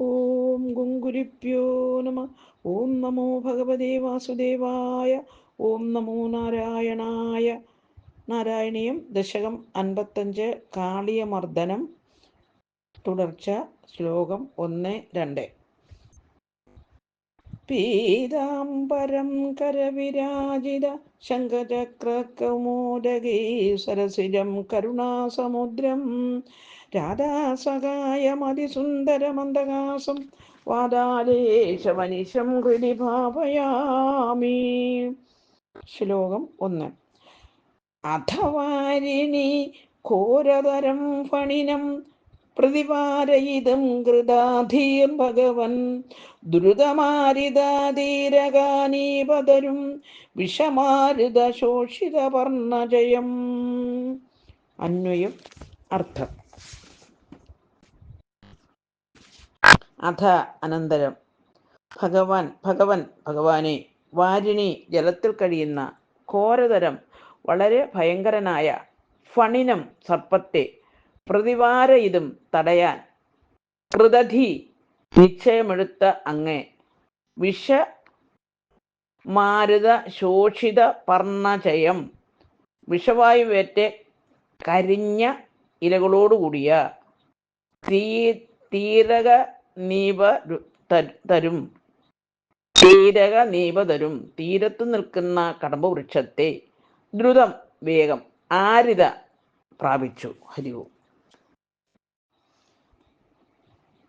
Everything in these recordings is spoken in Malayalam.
ഓം ഗുങ്കുരിപ്യോ നമ. ഓം നമോ ഭഗവതേ വാസുദേവായ. ഓം നമോ നാരായണായ. നാരായണീയം ദശകം അൻപത്തഞ്ച് കാളിയമർദ്ദനം. തുടർച്ച ശ്ലോകം ഒന്ന് രണ്ട്. പീതാംബരം കരവിരാജിത ശംഖചക്രകൗമോദഗീ സരസിജം കരുണാസമുദ്രം. രാധാസഹായമതിസുന്ദരമന്ദകാസം വാദാലേശമനിശം ഹൃദി ഭാവയാമി. ശ്ലോകം ഒന്ന്. അഥവാരിണി ഘോരതരം ഫണിനം പ്രതിപാരയിതം കൃതാധീർ ഭഗവൻ. ദ്രുതമാരിതീരകാനീപതരും വിഷമാരുത ശോഷിത വർണജയം അന്വയം അർത്ഥം. അഥ അനന്തരം. ഭഗവാൻ ഭഗവൻ ഭഗവാനെ. വാരിണി ജലത്തിൽ കഴിയുന്ന ഘോരതരം വളരെ ഭയങ്കരനായ ഫണിനം സർപ്പത്തെ പ്രതിവാര ഇതും തടയാൻ കൃതധി നിശ്ചയമെടുത്ത അങ്ങേ. വിഷ മാരുത ശോഷിത പർണചയം വിഷവായുവേറ്റ് കരിഞ്ഞ ഇലകളോടുകൂടിയ തീ തീരക നീപ തരും. തീരക നീപ തരും. തീരത്ത് നിൽക്കുന്ന കടമ്പ് വൃക്ഷത്തെ ദ്രുതം വേഗം ആരിത പ്രാപിച്ചു. ഹരിവും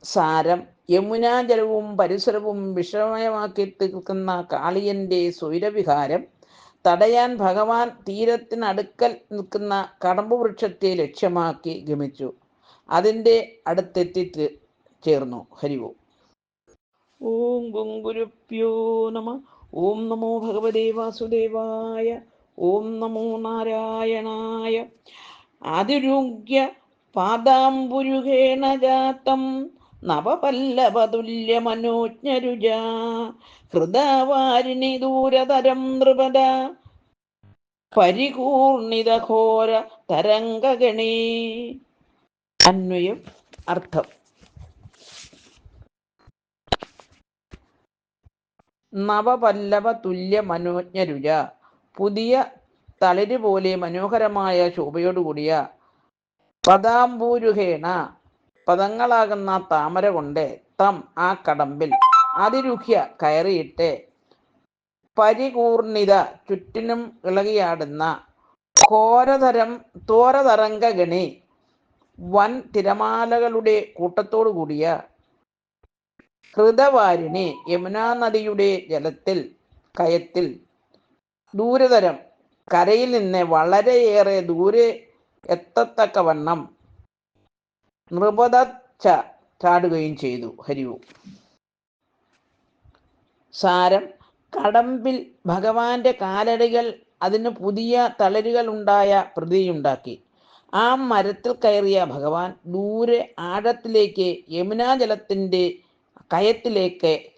സാരം. യമുനാജലവും പരിസരവും വിഷമയമാക്കി തീർക്കുന്ന കാളിയന്റെ സ്വൈരവിഹാരം. തടയാൻ ഭഗവാൻ തീരത്തിനടുക്കൽ നിൽക്കുന്ന കടമ്പ് വൃക്ഷത്തെ ലക്ഷ്യമാക്കി ഗമിച്ചു. അതിന്റെ അടുത്തെത്തി ചേർന്നു. ഹരിവോ ഓം. ഗുങ്കുരുപ്യോ നമ. ഓം നമോ ഭഗവതേ വാസുദേവായ. ഓം നമോ നാരായണായ. ആതിരുഗ്യ പാദാംബുരുഹേണ ജാതം. നവപല്ലവതുല്യമനോജ്ഞരുജ. ഹൃദവാരിണി ദൂരതരം നൃപദ. പരികൂർണിതഘോര തരംഗഗണി. അന്വയം അർത്ഥം. നവപല്ലവ തുല്യ മനോജ്ഞരുജ പുതിയ തളിര് പോലെ മനോഹരമായ ശോഭയോടുകൂടിയ പദാംബൂരുഹേണ. പദങ്ങളാകുന്ന താമര കൊണ്ട് തം ആ കടമ്പിൽ അതിരുഹ്യ കയറിയിട്ട് പരികൂർണിത ചുറ്റിനും ഇളകിയാടുന്ന ഘോരതരം തോരതരംഗഗണി വൻ തിരമാലകളുടെ കൂട്ടത്തോടു കൂടിയ ഹൃദവാരിണി യമുനാ നദിയുടെ ജലത്തിൽ കയത്തിൽ ദൂരതരം കരയിൽ നിന്ന് വളരെയേറെ ദൂരെ എത്തത്തക്കവണ്ണം നൃപതച്ച ചാടുകയും ചെയ്തു. ഹരിവു. സാരം. കടമ്പിൽ ഭഗവാന്റെ കാലടികൾ അതിന് പുതിയ തളരുകൾ ഉണ്ടായ പ്രതിയുണ്ടാക്കി. ആ മരത്തിൽ കയറിയ ഭഗവാൻ ദൂരെ ആഴത്തിലേക്ക് യമുനാ ജലത്തിന്റെ കയത്തിലേക്ക്